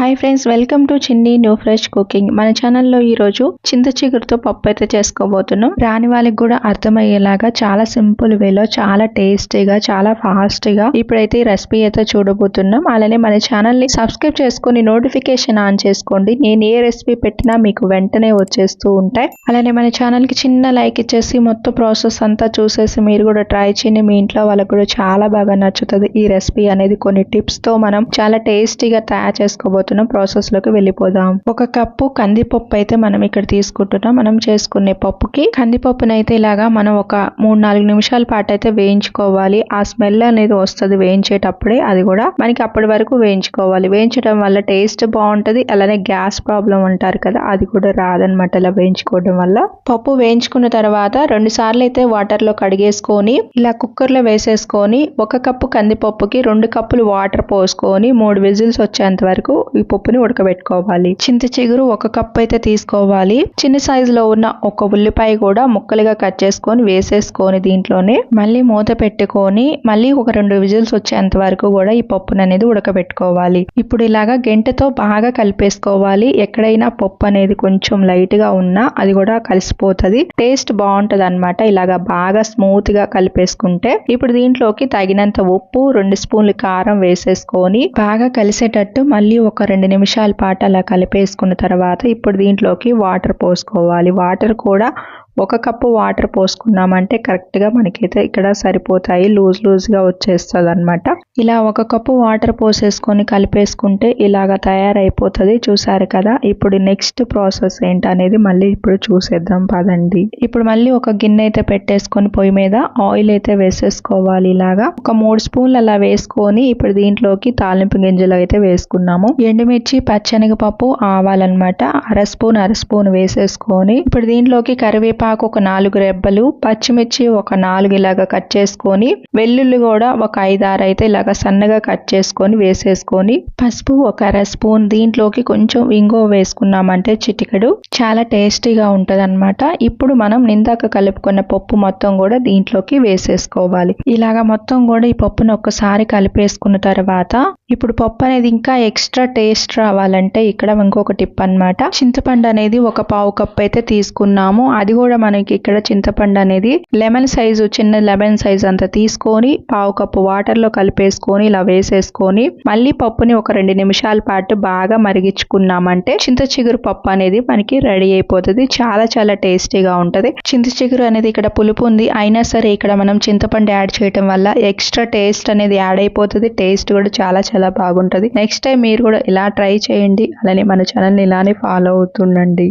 Hi friends welcome to Chinni new fresh cooking మన ఛానల్లో ఈరోజు చింత చిగురుతో పప్పు అయితే చేసుకోబోతున్నాం. రాని వాళ్ళకి కూడా అర్థమయ్యేలాగా చాలా సింపుల్ వేలో చాలా టేస్టీగా చాలా ఫాస్ట్గా ఇప్పుడైతే ఈ రెసిపీ అయితే చూడబోతున్నాం. అలానే మన ఛానల్ని సబ్స్క్రైబ్ చేసుకొని నోటిఫికేషన్ ఆన్ చేసుకోండి. నేను ఏ రెసిపీ పెట్టినా మీకు వెంటనే వచ్చేస్తూ ఉంటాయి. అలానే మన ఛానల్కి చిన్న లైక్ ఇచ్చేసి మొత్తం ప్రాసెస్ అంతా చూసేసి మీరు కూడా ట్రై చేయండి. మీ ఇంట్లో వాళ్ళకి కూడా చాలా బాగా నచ్చుతుంది ఈ రెసిపీ అనేది. కొన్ని టిప్స్తో మనం చాలా టేస్టీగా తయారు చేసుకోబోతున్నాం. చేయబోతున్నాం ప్రాసెస్లోకి వెళ్ళిపోదాం. ఒక కప్పు కందిపప్పు అయితే మనం ఇక్కడ తీసుకుంటున్నాం. మనం చేసుకునే పప్పుకి కందిపప్పును అయితే ఇలాగా మనం ఒక మూడు నాలుగు నిమిషాల పాటు అయితే వేయించుకోవాలి. ఆ స్మెల్ అనేది వస్తుంది వేయించేటప్పుడే. అది కూడా మనకి అప్పటి వరకు వేయించుకోవాలి. వేయించడం వల్ల టేస్ట్ బాగుంటుంది. అలానే గ్యాస్ ప్రాబ్లం అంటారు కదా అది కూడా రాదనమాట ఇలా వేయించుకోవడం వల్ల. పప్పు వేయించుకున్న తర్వాత రెండు సార్లు అయితే వాటర్లో కడిగేసుకొని ఇలా కుక్కర్లో వేసేసుకొని ఒక కప్పు కందిపప్పుకి రెండు కప్పులు వాటర్ పోసుకొని మూడు విజిల్స్ వచ్చేంత వరకు ఈ పప్పుని ఉడకబెట్టుకోవాలి. చింత చిగురు ఒక కప్ అయితే తీసుకోవాలి. చిన్న సైజు లో ఉన్న ఒక ఉల్లిపాయ కూడా ముక్కలుగా కట్ చేసుకొని వేసేసుకొని దీంట్లోనే మళ్ళీ మూత పెట్టుకొని మళ్ళీ ఒక రెండు విజిల్స్ వచ్చేంత వరకు కూడా ఈ పప్పును అనేది ఉడకబెట్టుకోవాలి. ఇప్పుడు ఇలాగా గెంటతో బాగా కలిపేసుకోవాలి. ఎక్కడైనా పప్పు అనేది కొంచెం లైట్గా ఉన్నా అది కూడా కలిసిపోతుంది. టేస్ట్ బాగుంటది అనమాట ఇలాగా బాగా స్మూత్గా కలిపేసుకుంటే. ఇప్పుడు దీంట్లోకి తగినంత ఉప్పు రెండు స్పూన్లు కారం వేసేసుకొని బాగా కలిసేటట్టు మళ్ళీ ఒక ఒక రెండు నిమిషాల పాటు అలా కలిపేసుకున్న తర్వాత ఇప్పుడు దీంట్లోకి వాటర్ పోసుకోవాలి. వాటర్ కూడా ఒక కప్పు వాటర్ పోసుకున్నామంటే కరెక్ట్గా మనకైతే ఇక్కడ సరిపోతాయి. లూజ్ లూజ్గా వచ్చేస్తుంది అనమాట ఇలా ఒక కప్పు వాటర్ పోసేసుకొని కలిపేసుకుంటే ఇలాగ తయారైపోతుంది. చూసారు కదా? ఇప్పుడు నెక్స్ట్ ప్రాసెస్ ఏంటనేది మళ్ళీ ఇప్పుడు చూసేద్దాం పదండి. ఇప్పుడు మళ్ళీ ఒక గిన్నె అయితే పెట్టేసుకొని పొయ్యి మీద ఆయిల్ అయితే వేసేసుకోవాలి ఇలాగా. ఒక మూడు స్పూన్లు అలా వేసుకొని ఇప్పుడు దీంట్లోకి తాలింపు గింజలు అయితే వేసుకున్నాము. ఎండుమిర్చి పచ్చనగపప్పు ఆవాలన్నమాట. అర స్పూన్ అర స్పూన్ వేసేసుకొని ఇప్పుడు దీంట్లోకి కరివేపాకు కరివేపాకు ఒక నాలుగు రెబ్బలు పచ్చిమిర్చి ఒక నాలుగు ఇలాగ కట్ చేసుకొని వెల్లుల్లి కూడా ఒక ఐదారు అయితే ఇలాగ సన్నగా కట్ చేసుకొని వేసేసుకొని పసుపు ఒక అర స్పూన్ దీంట్లోకి కొంచెం ఇంగో వేసుకున్నామంటే చిటికెడు. చాలా టేస్టీగా ఉంటది అనమాట ఇప్పుడు మనం నిందాక కలుపుకున్న పప్పు మొత్తం కూడా దీంట్లోకి వేసేసుకోవాలి. ఇలాగ మొత్తం కూడా ఈ పప్పును ఒక్కసారి కలిపేసుకున్న తర్వాత ఇప్పుడు పప్పు అనేది ఇంకా ఎక్స్ట్రా టేస్ట్ రావాలంటే ఇక్కడ ఇంకొక టిప్ అనమాట చింతపండు అనేది ఒక పావు కప్ అయితే తీసుకున్నాము. అది కూడా మనకి ఇక్కడ చింతపండు అనేది లెమన్ సైజు చిన్న లెమన్ సైజ్ అంత తీసుకొని పావు కప్పు వాటర్లో కలిపేసుకొని ఇలా వేసేసుకొని మళ్ళీ పప్పుని ఒక రెండు నిమిషాల పాటు బాగా మరిగించుకున్నామంటే చింత చిగురు పప్పు అనేది మనకి రెడీ అయిపోతుంది. చాలా చాలా టేస్టీగా ఉంటది. చింత చిగురు అనేది ఇక్కడ పులుపు ఉంది. అయినా సరే ఇక్కడ మనం చింతపండు యాడ్ చేయడం వల్ల ఎక్స్ట్రా టేస్ట్ అనేది యాడ్ అయిపోతుంది. టేస్ట్ కూడా చాలా చాలా బాగుంటది. నెక్స్ట్ టైం మీరు కూడా ఇలా ట్రై చేయండి. అలానే మన ఛానల్ని ఇలానే ఫాలో అవుతుండండి.